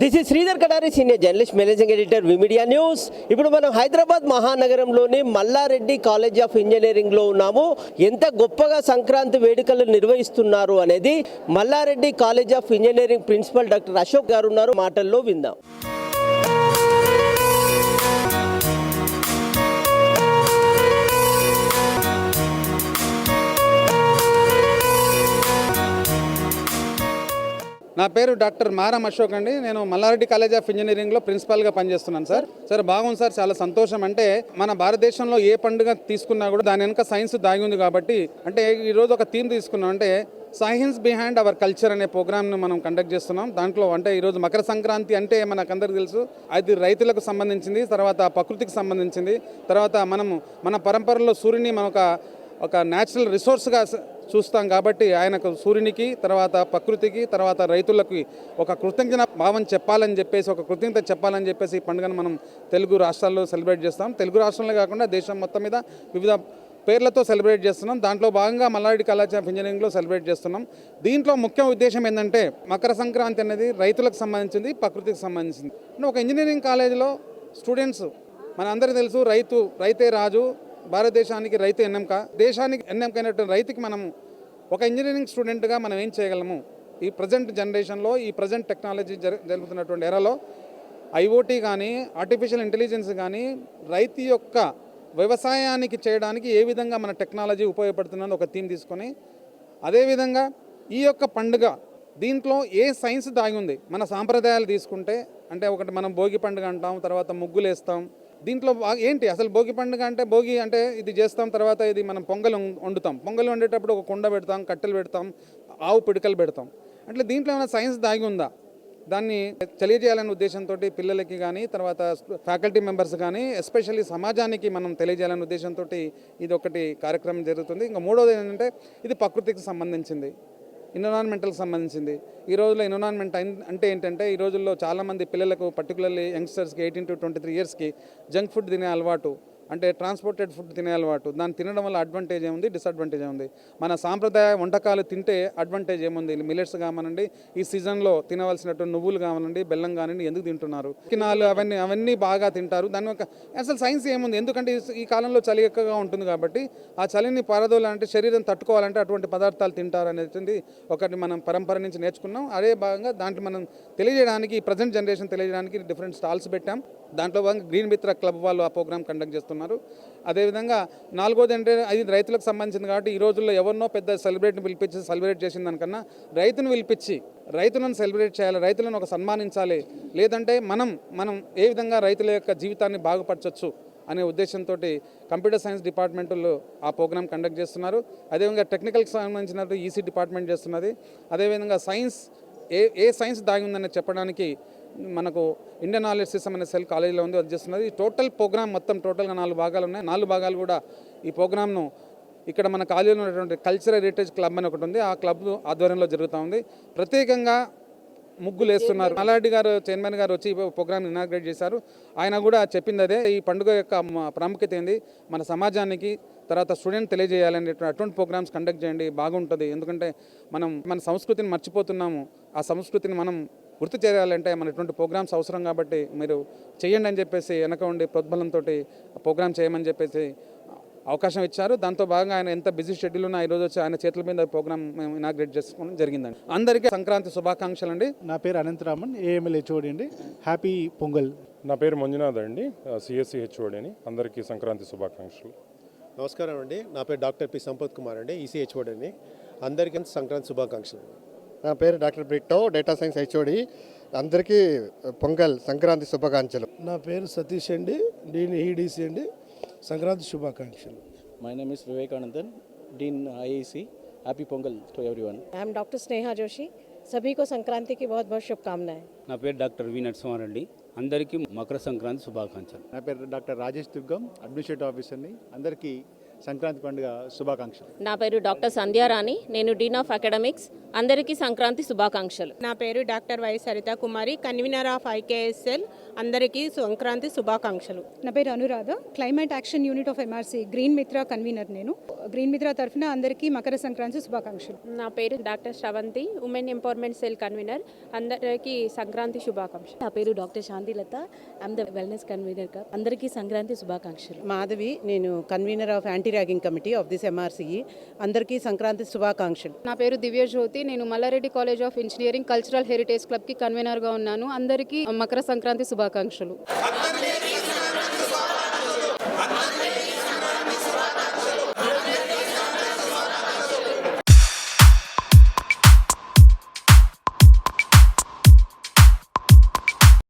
This is Sridhar Kadari senior journalist managing editor V media news ఇప్పుడు మనం హైదరాబాద్ మహానగరంలోని Mallareddy college of ఇంజనీరింగ్లో ఉన్నాము. ఎంత గొప్పగా సంక్రాంతి వేడుకలు నిర్వహిస్తున్నారు అనేది Mallareddy college of engineering principal doctor Ashok గారు ఉన్నారు మాటల్లో విందాం. నా పేరు డాక్టర్ మారం అశోక్ అండి. నేను మల్లారెడ్డి కాలేజ్ ఆఫ్ ఇంజనీరింగ్లో ప్రిన్సిపాల్గా పనిచేస్తున్నాను సార్. సార్ బాగుంది సార్ చాలా సంతోషం. అంటే మన భారతదేశంలో ఏ పండుగ తీసుకున్నా కూడా దాని వెనుక సైన్స్ దాగి ఉంది కాబట్టి అంటే ఈరోజు ఒక థీమ్ తీసుకున్నాం. అంటే సైన్స్ బిహైండ్ అవర్ కల్చర్ అనే ప్రోగ్రామ్ను మనం కండక్ట్ చేస్తున్నాం. దాంట్లో అంటే ఈరోజు మకర సంక్రాంతి అంటే మనకందరికి తెలుసు. అది రైతులకు సంబంధించింది తర్వాత ప్రకృతికి సంబంధించింది తర్వాత మనము మన పరంపరలో సూర్యుని మన ఒక ఒక న్యాచురల్ రిసోర్స్గా చూస్తాం కాబట్టి ఆయనకు సూర్యునికి తర్వాత ప్రకృతికి తర్వాత రైతులకి ఒక కృతజ్ఞత భావం చెప్పాలని చెప్పేసి ఒక కృతజ్ఞత చెప్పాలని చెప్పేసి ఈ పండుగను మనం తెలుగు రాష్ట్రాల్లో సెలబ్రేట్ చేస్తాం. తెలుగు రాష్ట్రంలో కాకుండా దేశం మొత్తం మీద వివిధ పేర్లతో సెలబ్రేట్ చేస్తున్నాం. దాంట్లో భాగంగా మల్లారెడ్డి కళాశాల ఆఫ్ ఇంజనీరింగ్లో సెలబ్రేట్ చేస్తున్నాం. దీంట్లో ముఖ్య ఉద్దేశం ఏంటంటే మకర సంక్రాంతి అనేది రైతులకు సంబంధించింది ప్రకృతికి సంబంధించింది. అంటే ఒక ఇంజనీరింగ్ కాలేజీలో స్టూడెంట్స్ మన అందరికీ తెలుసు రైతు రైతే రాజు భారతదేశానికి రైతు ఎన్నెంక దేశానికి ఎన్నెంక అయినటువంటి రైతుకి మనం ఒక ఇంజనీరింగ్ స్టూడెంట్గా మనం ఏం చేయగలము? ఈ ప్రజెంట్ జనరేషన్లో ఈ ప్రజెంట్ టెక్నాలజీ జరుగుతున్నటువంటి ఎరాలో ఐఓటీ కానీ ఆర్టిఫిషియల్ ఇంటెలిజెన్స్ కానీ రైతు యొక్క వ్యవసాయానికి చేయడానికి ఏ విధంగా మన టెక్నాలజీ ఉపయోగపడుతుందని ఒక థీమ్ తీసుకొని అదేవిధంగా ఈ యొక్క పండుగ దీంట్లో ఏ సైన్స్ దాగి ఉంది? మన సాంప్రదాయాలు తీసుకుంటే అంటే ఒకటి మనం భోగి పండుగ అంటాం తర్వాత ముగ్గులు వేస్తాం దీంట్లో ఏంటి? అసలు భోగి పండుగ అంటే భోగి అంటే ఇది చేస్తాం తర్వాత ఇది మనం పొంగల్ వండుతాం. పొంగల్ వండేటప్పుడు ఒక కుండ పెడతాం కట్టెలు పెడతాం ఆవు పిడకలు పెడతాం. అంటే దీంట్లో ఏమైనా సైన్స్ దాగి ఉందా? దాన్ని తెలియజేయాలనే ఉద్దేశంతో పిల్లలకి కానీ తర్వాత ఫ్యాకల్టీ మెంబర్స్ కానీ ఎస్పెషల్లీ సమాజానికి మనం తెలియజేయాలనే ఉద్దేశంతో ఇది ఒకటి కార్యక్రమం జరుగుతుంది. ఇంకా మూడోది ఏంటంటే ఇది ప్రకృతికి సంబంధించింది. ఎన్విరాన్మెంటల్కి సంబంధించింది. ఈ రోజులో ఎన్విరాన్మెంట్ అంటే ఏంటంటే ఈ రోజుల్లో చాలామంది పిల్లలకు పర్టికులర్లీ యంగ్స్టర్స్కి ఎయిటీన్ టు ట్వంటీ త్రీ ఇయర్స్కి జంక్ ఫుడ్ తినే అలవాటు. అంటే ట్రాన్స్పోర్టెడ్ ఫుడ్ తినే అలవాటు. దాన్ని తినడం వల్ల అడ్వాంటేజ్ ఏముంది? డిసడ్వాంటేజ్ ఏముంది? మన సాంప్రదాయ వంటకాలు తింటే అడ్వాంటేజ్ ఏముంది? మిల్లెట్స్ కామనండి ఈ సీజన్లో తినవలసినటువంటి నువ్వులు కావాలండి బెల్లం కానివ్వండి ఎందుకు తింటున్నారు? కినాలు అవన్నీ అవన్నీ బాగా తింటారు. దాని యొక్క అసలు సైన్స్ ఏముంది? ఎందుకంటే ఈ- కాలంలో చలి ఎక్కువగా ఉంటుంది కాబట్టి ఆ చలిని పారదోలాలంటే శరీరం తట్టుకోవాలంటే అటువంటి పదార్థాలు తింటారు అనేది ఒకటి మనం పరంపర నుంచి నేర్చుకున్నాం. అదే భాగంగా దాంట్లో మనం తెలియజేయడానికి ప్రజెంట్ జనరేషన్ తెలియజేయడానికి డిఫరెంట్ స్టాల్స్ పెట్టాం. దాంట్లో భాగంగా గ్రీన్ మిత్ర క్లబ్ వాళ్ళు ఆ ప్రోగ్రామ్ కండక్ట్ చేస్తున్నారు. అదేవిధంగా నాలుగోది అంటే అది రైతులకు సంబంధించింది కాబట్టి ఈ రోజుల్లో ఎవరినో పెద్ద సెలబ్రేట్ని పిలిపించి సెలబ్రేట్ చేసిన దానికన్నా రైతును పిలిపించి రైతులను సెలబ్రేట్ చేయాలి రైతులను ఒక సన్మానించాలి. లేదంటే మనం మనం ఏ విధంగా రైతుల యొక్క జీవితాన్ని బాగుపరచవచ్చు అనే ఉద్దేశంతో కంప్యూటర్ సైన్స్ డిపార్ట్మెంట్లో ఆ ప్రోగ్రామ్ కండక్ట్ చేస్తున్నారు. అదేవిధంగా టెక్నికల్కి సంబంధించిన ఈసీ డిపార్ట్మెంట్ చేస్తున్నది. అదేవిధంగా సైన్స్ ఏ ఏ సైన్స్ దాగి ఉందని చెప్పడానికి మనకు ఇండియన్ నాలెడ్జ్ సిస్టమ్ అనే సెల్ కాలేజీలో ఉంది అది చేస్తున్నది. టోటల్ ప్రోగ్రామ్ మొత్తం టోటల్గా నాలుగు భాగాలు ఉన్నాయి. నాలుగు భాగాలు కూడా ఈ ప్రోగ్రామ్ను ఇక్కడ మన కాలేజీలో ఉన్నటువంటి కల్చరల్ హెరిటేజ్ క్లబ్ అని ఒకటి ఉంది. ఆ క్లబ్ ఆధ్వర్యంలో జరుగుతూ ఉంది. ప్రత్యేకంగా ముగ్గులు వేస్తున్నారు మల్లారెడ్డి గారు చైర్మన్ గారు వచ్చి ప్రోగ్రామ్ ఇనాగ్రేట్ చేశారు. ఆయన కూడా చెప్పింది అదే ఈ పండుగ యొక్క ప్రాముఖ్యత ఏంది? మన సమాజానికి తర్వాత స్టూడెంట్ తెలియజేయాలని అటువంటి ప్రోగ్రామ్స్ కండక్ట్ చేయండి బాగుంటుంది. ఎందుకంటే మనం మన సంస్కృతిని మర్చిపోతున్నాము. ఆ సంస్కృతిని మనం గుర్తు చేయాలంటే మన ఇటువంటి ప్రోగ్రామ్స్ అవసరం కాబట్టి మీరు చేయండి అని చెప్పేసి వెనక ఉండి ప్రోద్బలంతో ప్రోగ్రామ్ చేయమని చెప్పేసి అవకాశం ఇచ్చారు. దాంతో భాగంగా ఆయన ఎంత బిజీ షెడ్యూల్ ఉన్నా ఈ రోజు వచ్చి ఆయన చేతుల మీద ప్రోగ్రామ్ మేము ఇనాగ్రేట్ చేసుకోవడం జరిగిందండి. అందరికీ సంక్రాంతి శుభాకాంక్షలు అండి. నా పేరు అనంతరామన్ ఏఎంఎల్ హెచ్ఓడి అండి. హ్యాపీ పొంగల్ నా పేరు మంజునాథ్ అండి. సిఎస్సి హెచ్ఓడి అని. అందరికీ సంక్రాంతి శుభాకాంక్షలు. నమస్కారం అండి. నా పేరు డాక్టర్ పి సంపత్ కుమార్ అండి. ఈసీహెచ్ఓడి అని అందరికీ సంక్రాంతి శుభాకాంక్షలు. నా పేరు doctor Britto data science HOD అందరికీ పొంగల్ సంక్రాంతి శుభాకాంక్షలు. నా పేరు సతీష్ అండి. నేను ఈడీసీ అండి. సంక్రాంతి శుభాకాంక్షలు. My name is Vivekanandan dean IIC happy Pongal to everyone I'm doctor Sneha Joshi సభీకో సంక్రాంతికి బహుత్ బహుత్ శుభకామనాయ్ నా పేరు డాక్టర్ వి నరసింహారెడ్డి. అందరికీ మకర సంక్రాంతి శుభాకాంక్షలు. నా పేరు డాక్టర్ రాజేష్ దుర్గం అడ్మినిస్ట్రేటివ్ ఆఫీసర్ని. అందరికీ సంక్రాంతి పండుగ శుభాకాంక్షలు. నా పేరు డాక్టర్ సంధ్యారాణి నేను డీన్ ఆఫ్ అకాడమిక్స్. అందరికీ సంక్రాంతి శుభాకాంక్షలు. నా పేరు doctor Y Saritha Kumari convener of IKSL. అందరికీ సంక్రాంతి శుభాకాంక్షలు. నా పేరు Anuradha. Climate action unit of MRC green Mitra convener నేను. గ్రీన్ మిత్ర తరఫున అందరికీ మకర సంక్రాంతి శుభాకాంక్షలు. నా పేరు doctor Sravanthi women empowerment cell convener అందరికీ సంక్రాంతి శుభాకాంక్షలు. నా పేరు doctor Shanthilatha I'm the wellness కన్వీనర్గా అందరికీ సంక్రాంతి శుభాకాంక్షలు. మాధవి నేను convener of anti ragging committee of this MRCE అందరికీ సంక్రాంతి శుభాకాంక్షలు. నా పేరు దివ్య జ్యోతి. నేను Malla Reddy college of engineering cultural heritage క్లబ్కి కన్వీనర్గా ఉన్నాను. అందరికీ మకర సంక్రాంతి శుభాకాంక్షలు. అందరికీ